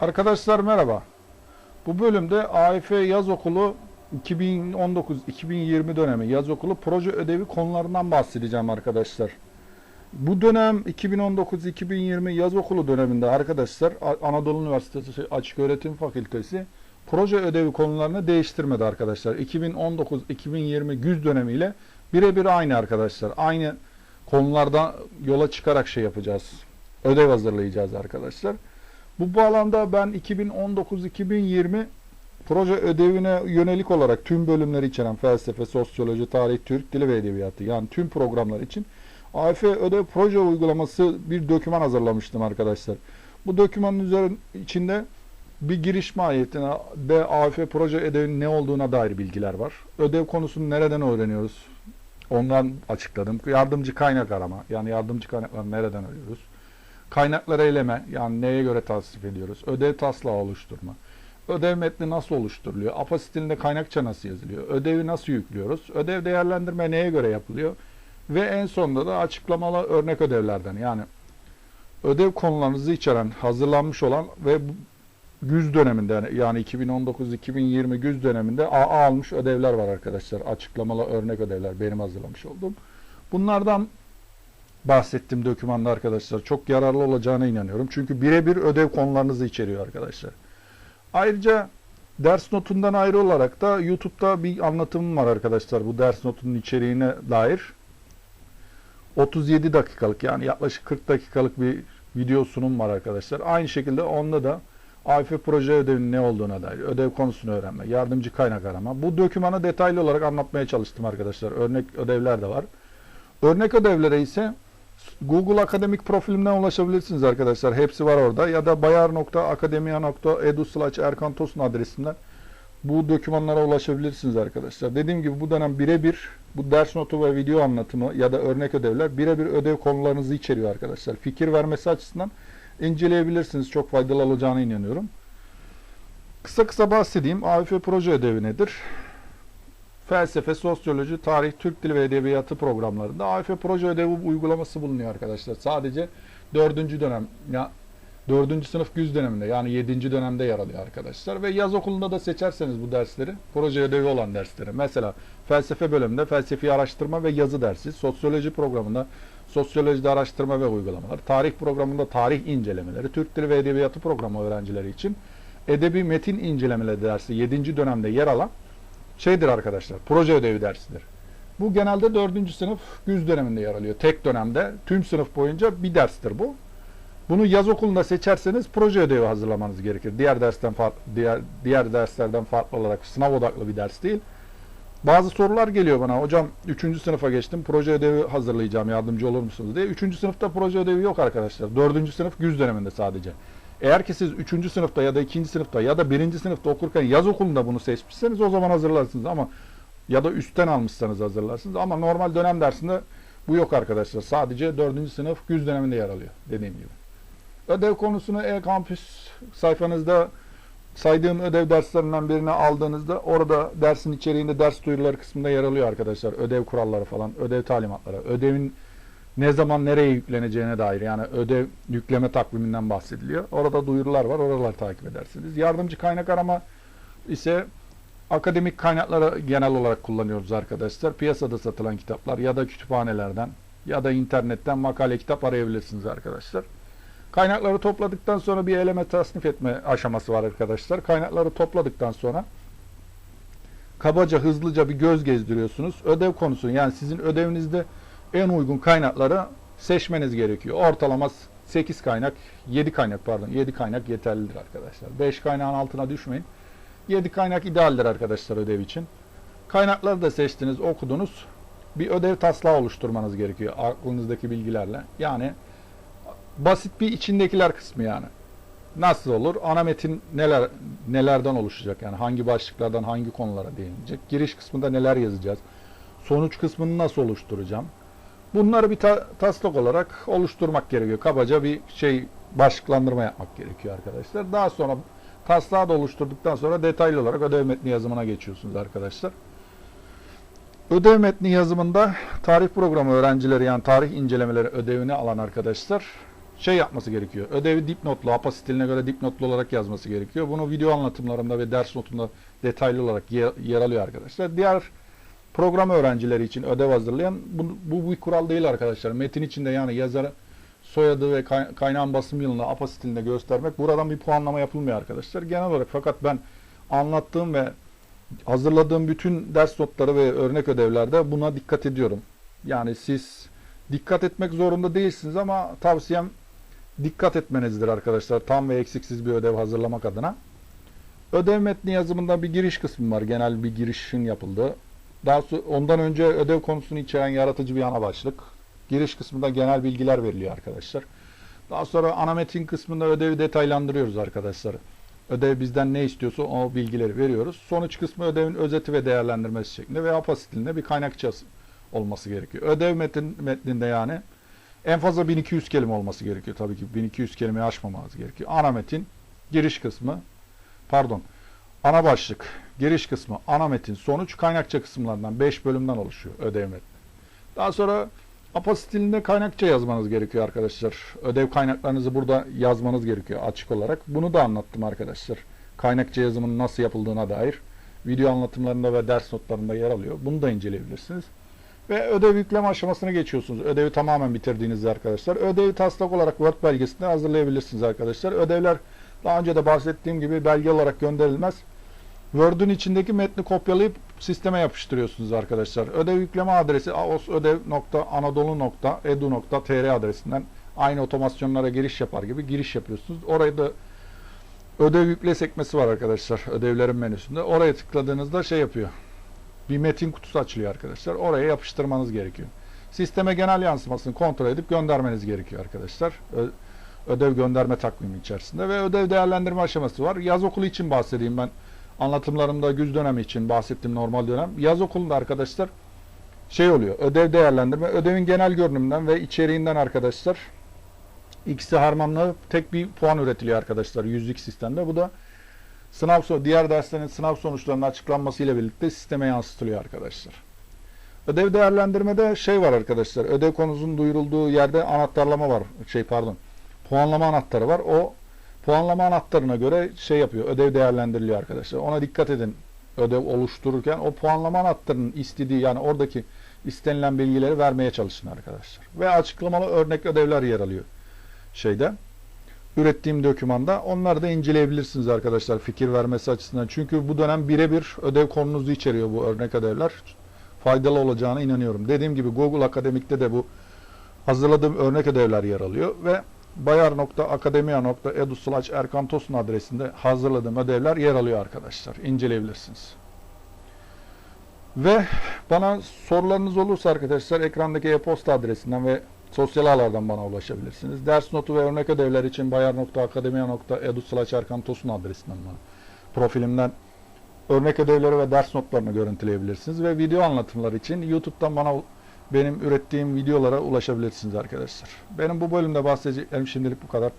Arkadaşlar merhaba. Bu bölümde AIF Yaz Okulu 2019-2020 dönemi yaz okulu proje ödevi konularından bahsedeceğim arkadaşlar. Bu dönem 2019-2020 yaz okulu döneminde arkadaşlar Anadolu Üniversitesi Açık Öğretim Fakültesi proje ödevi konularını değiştirmedi arkadaşlar. 2019-2020 güz dönemiyle birebir aynı arkadaşlar. Aynı konulardan yola çıkarak şey yapacağız. Ödev hazırlayacağız arkadaşlar. Bu bağlamda ben 2019-2020 proje ödevine yönelik olarak tüm bölümleri içeren felsefe, sosyoloji, tarih, Türk dili ve edebiyatı yani tüm programlar için AF ödev proje uygulaması bir doküman hazırlamıştım arkadaşlar. Bu dokümanın üzerinde içinde bir giriş maliyetine ve AF proje ödevinin ne olduğuna dair bilgiler var. Ödev konusunu nereden öğreniyoruz? Ondan açıkladım. Yardımcı kaynak arama. Yani yardımcı kaynakları nereden arıyoruz? Kaynakları eleme. Yani neye göre tasnif ediyoruz? Ödev taslağı oluşturma. Ödev metni nasıl oluşturuluyor? APA stilinde kaynakça nasıl yazılıyor? Ödevi nasıl yüklüyoruz? Ödev değerlendirme neye göre yapılıyor? Ve en sonunda da açıklamalı örnek ödevlerden yani ödev konularınızı içeren, hazırlanmış olan ve güz döneminde yani 2019-2020 güz döneminde AA almış ödevler var arkadaşlar. Açıklamalı örnek ödevler benim hazırlamış olduğum. Bunlardan bahsettiğim dokümanda arkadaşlar çok yararlı olacağına inanıyorum. Çünkü birebir ödev konularınızı içeriyor arkadaşlar. Ayrıca ders notundan ayrı olarak da YouTube'da bir anlatımım var arkadaşlar bu ders notunun içeriğine dair. 37 dakikalık yani yaklaşık 40 dakikalık bir video sunum var arkadaşlar. Aynı şekilde onda da AF proje ödevinin ne olduğuna dair, ödev konusunu öğrenme, yardımcı kaynak arama. Bu dokümanı detaylı olarak anlatmaya çalıştım arkadaşlar. Örnek ödevler de var. Örnek ödevlere ise Google Akademik profilimden ulaşabilirsiniz arkadaşlar. Hepsi var orada. Ya da bayar.akademia.edu Erkan adresinden bu dokümanlara ulaşabilirsiniz arkadaşlar. Dediğim gibi bu dönem birebir bu ders notu ve video anlatımı ya da örnek ödevler birebir ödev konularınızı içeriyor arkadaşlar. Fikir vermesi açısından inceleyebilirsiniz. Çok faydalı olacağına inanıyorum. Kısa kısa bahsedeyim. AFP proje ödevi nedir? Felsefe, sosyoloji, tarih, Türk dili ve edebiyatı programlarında AFP proje ödevi uygulaması bulunuyor arkadaşlar. Sadece dördüncü dönem, ya dördüncü sınıf güz döneminde yani yedinci dönemde yer alıyor arkadaşlar. Ve yaz okulunda da seçerseniz bu dersleri, proje ödevi olan dersleri. Mesela felsefe bölümünde felsefi araştırma ve yazı dersi, sosyoloji programında sosyolojide araştırma ve uygulamalar, tarih programında tarih incelemeleri, Türk dili ve edebiyatı programı öğrencileri için edebi metin incelemeleri dersi 7. dönemde yer alan şeydir arkadaşlar, proje ödevi dersidir. Bu genelde 4. sınıf güz döneminde yer alıyor. Tek dönemde tüm sınıf boyunca bir derstir bu. Bunu yaz okulunda seçerseniz proje ödevi hazırlamanız gerekir. Diğer dersten diğer diğer derslerden farklı olarak sınav odaklı bir ders değil. Bazı sorular geliyor bana. Hocam 3. sınıfa geçtim. Proje ödevi hazırlayacağım. Yardımcı olur musunuz diye. 3. sınıfta proje ödevi yok arkadaşlar. 4. sınıf güz döneminde sadece. Eğer ki siz 3. sınıfta ya da 2. sınıfta ya da 1. sınıfta okurken yaz okulunda bunu seçmişseniz o zaman hazırlarsınız ama ya da üstten almışsanız hazırlarsınız ama normal dönem dersinde bu yok arkadaşlar. Sadece 4. sınıf güz döneminde yer alıyor dediğim gibi. Ödev konusunu e-kampüs sayfanızda saydığım ödev derslerinden birini aldığınızda orada dersin içeriğinde ders duyuruları kısmında yer alıyor arkadaşlar. Ödev kuralları falan, ödev talimatları, ödevin ne zaman nereye yükleneceğine dair yani ödev yükleme takviminden bahsediliyor. Orada duyurular var, oraları takip edersiniz. Yardımcı kaynak arama ise akademik kaynakları genel olarak kullanıyoruz arkadaşlar. Piyasada satılan kitaplar ya da kütüphanelerden ya da internetten makale kitap arayabilirsiniz arkadaşlar. Kaynakları topladıktan sonra bir eleme tasnif etme aşaması var arkadaşlar. Kaynakları topladıktan sonra kabaca hızlıca bir göz gezdiriyorsunuz. Ödev konusunu yani sizin ödevinizde en uygun kaynakları seçmeniz gerekiyor. Ortalama 8 kaynak, 7 kaynak pardon 7 kaynak yeterlidir arkadaşlar. 5 kaynağın altına düşmeyin. 7 kaynak idealdir arkadaşlar ödev için. Kaynakları da seçtiniz, okudunuz. Bir ödev taslağı oluşturmanız gerekiyor aklınızdaki bilgilerle. Yani basit bir içindekiler kısmı yani. Nasıl olur? Ana metin neler nelerden oluşacak? Yani hangi başlıklardan hangi konulara değinilecek? Giriş kısmında neler yazacağız? Sonuç kısmını nasıl oluşturacağım? Bunları bir ta- taslak olarak oluşturmak gerekiyor. Kabaca bir şey başlıklandırma yapmak gerekiyor arkadaşlar. Daha sonra taslağı da oluşturduktan sonra detaylı olarak ödev metni yazımına geçiyorsunuz arkadaşlar. Ödev metni yazımında tarih programı öğrencileri yani tarih incelemeleri ödevini alan arkadaşlar şey yapması gerekiyor. Ödevi dipnotlu, APA stiline göre dipnotlu olarak yazması gerekiyor. Bunu video anlatımlarımda ve ders notunda detaylı olarak yer, alıyor arkadaşlar. Diğer program öğrencileri için ödev hazırlayan bu, bu bir kural değil arkadaşlar. Metin içinde yani yazar soyadı ve kay- kaynağın basım yılını APA stilinde göstermek buradan bir puanlama yapılmıyor arkadaşlar. Genel olarak fakat ben anlattığım ve hazırladığım bütün ders notları ve örnek ödevlerde buna dikkat ediyorum. Yani siz dikkat etmek zorunda değilsiniz ama tavsiyem dikkat etmenizdir arkadaşlar. Tam ve eksiksiz bir ödev hazırlamak adına. Ödev metni yazımında bir giriş kısmı var. Genel bir girişin yapıldığı. Daha sonra ondan önce ödev konusunu içeren yaratıcı bir ana başlık. Giriş kısmında genel bilgiler veriliyor arkadaşlar. Daha sonra ana metin kısmında ödevi detaylandırıyoruz arkadaşlar. Ödev bizden ne istiyorsa o bilgileri veriyoruz. Sonuç kısmı ödevin özeti ve değerlendirmesi şeklinde ve APA stilinde bir kaynakçası olması gerekiyor. Ödev metin, metninde yani en fazla 1200 kelime olması gerekiyor. Tabii ki 1200 kelimeyi aşmamamız gerekiyor. Ana metin, giriş kısmı, pardon, ana başlık, giriş kısmı, ana metin, sonuç, kaynakça kısımlarından 5 bölümden oluşuyor ödev metni. Daha sonra APA stilinde kaynakça yazmanız gerekiyor arkadaşlar. Ödev kaynaklarınızı burada yazmanız gerekiyor açık olarak. Bunu da anlattım arkadaşlar. Kaynakça yazımının nasıl yapıldığına dair video anlatımlarında ve ders notlarında yer alıyor. Bunu da inceleyebilirsiniz. Ve ödev yükleme aşamasına geçiyorsunuz. Ödevi tamamen bitirdiğinizde arkadaşlar. Ödevi taslak olarak Word belgesinde hazırlayabilirsiniz arkadaşlar. Ödevler daha önce de bahsettiğim gibi belge olarak gönderilmez. Word'un içindeki metni kopyalayıp sisteme yapıştırıyorsunuz arkadaşlar. Ödev yükleme adresi aosödev.anadolu.edu.tr adresinden aynı otomasyonlara giriş yapar gibi giriş yapıyorsunuz. Orayı da ödev yükle sekmesi var arkadaşlar ödevlerin menüsünde. Oraya tıkladığınızda şey yapıyor. Bir metin kutusu açılıyor arkadaşlar. Oraya yapıştırmanız gerekiyor. Sisteme genel yansımasını kontrol edip göndermeniz gerekiyor arkadaşlar. Ödev gönderme takvimi içerisinde ve ödev değerlendirme aşaması var. Yaz okulu için bahsedeyim ben. Anlatımlarımda güz dönemi için bahsettiğim normal dönem. Yaz okulunda arkadaşlar şey oluyor. Ödev değerlendirme. Ödevin genel görünümünden ve içeriğinden arkadaşlar ikisi harmanlanıp tek bir puan üretiliyor arkadaşlar yüzlük sistemde. Bu da sınav diğer derslerin sınav sonuçlarının açıklanmasıyla birlikte sisteme yansıtılıyor arkadaşlar. Ödev değerlendirmede şey var arkadaşlar. Ödev konusunun duyurulduğu yerde anahtarlama var. Şey pardon. Puanlama anahtarı var. O puanlama anahtarına göre şey yapıyor. Ödev değerlendiriliyor arkadaşlar. Ona dikkat edin. Ödev oluştururken o puanlama anahtarının istediği yani oradaki istenilen bilgileri vermeye çalışın arkadaşlar. Ve açıklamalı örnek ödevler yer alıyor şeyde. Ürettiğim dokümanda onları da inceleyebilirsiniz arkadaşlar fikir vermesi açısından. Çünkü bu dönem birebir ödev konunuzu içeriyor bu örnek ödevler. Faydalı olacağına inanıyorum. Dediğim gibi Google Akademik'te de bu hazırladığım örnek ödevler yer alıyor ve bayar.akademia.edu slash Erkan Tosun adresinde hazırladığım ödevler yer alıyor arkadaşlar. İnceleyebilirsiniz. Ve bana sorularınız olursa arkadaşlar ekrandaki e-posta adresinden ve sosyal ağlardan bana ulaşabilirsiniz. Ders notu ve örnek ödevler için bayar.akademia.edu slash Erkan Tosun adresinden bana profilimden örnek ödevleri ve ders notlarını görüntüleyebilirsiniz ve video anlatımlar için YouTube'dan bana benim ürettiğim videolara ulaşabilirsiniz arkadaşlar. Benim bu bölümde bahsedeceklerim şimdilik bu kadar.